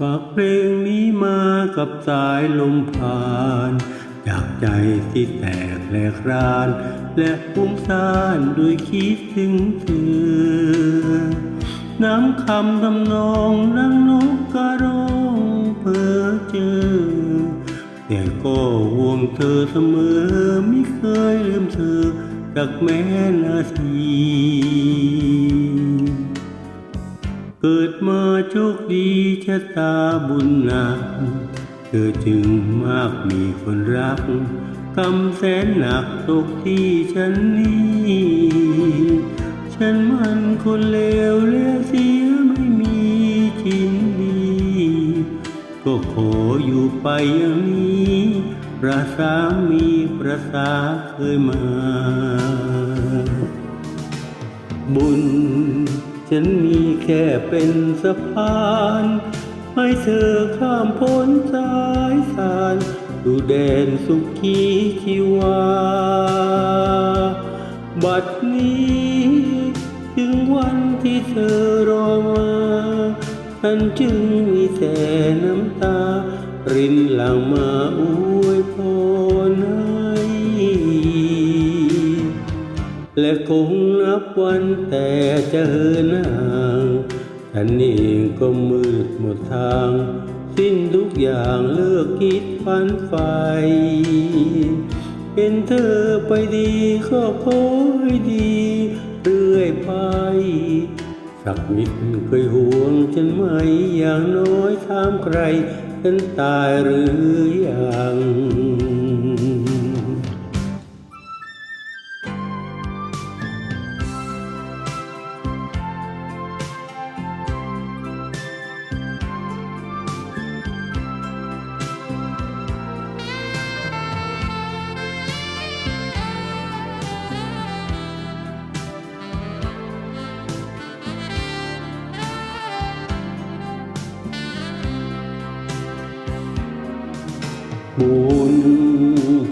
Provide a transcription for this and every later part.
ฝากเพลงนี้มากับสายลมผ่านจากใจที่แตกแหลกราน และฟุ้งซ่านด้วยคิดถึงเธอ น้ำคำทำนองนังนกกระร้องเพ้อเจอ แต่ก็ห่วงเธอเสมอไม่เคยลืมเธอจากแม้นาทีะตาบุญหนักเธอจึงมากมีคนรักกำแสนหนักตกที่ฉันนี้ ฉันมันคนเลวและเสียไม่มีชิ้นดีก็ขออยู่ไปอย่างนี้ประสามีประสาเคยมา บุญฉันมีแค่เป็นสะพาน ให้เธอข้ามพ้นสายสารดูแดนสุขีชีวา บัดนี้ถึงวันที่เธอรอมาฉันจึงมีแต่น้ำตา รินหลังมาอวยพรให้และคงนับวันแต่จะเหินห่า ฉันเองก็มืดหมดทาง สิ้นทุกอย่างเลิกคิดฝันไฟเห็นเธอไปดีก็ขอให้ดีเรื่อยไป สักนิดเคยห่วงฉันไหมอย่างน้อยถามใคร ฉันตายหรือยัง บุญ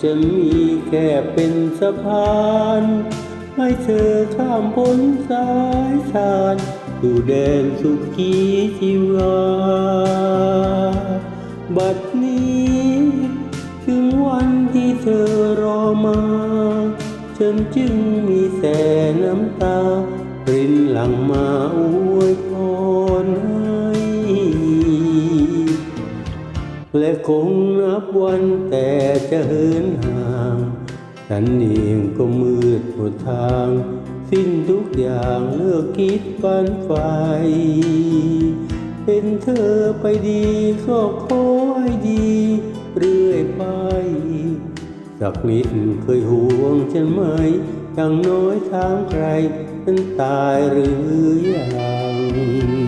จะมีแค่เป็นสะพานให้เธอข้ามพ้นสายสานสู่แดนสุขีชีวาบัดนี้ถึงวันที่เธอรอมาฉันจึงมีแต่น้ำตารินหลังมาอู และคงนับวันแต่จะเหินห่างฉันเองก็มืดหมดทาง สิ้นทุกอย่างเลิกคิดฝันไฟเป็นเธอไปดีก็ขอให้ดีเรื่อยไป สักนิดเคยห่วงฉันไหมอย่างน้อยทางใครฉันตายหรือยัง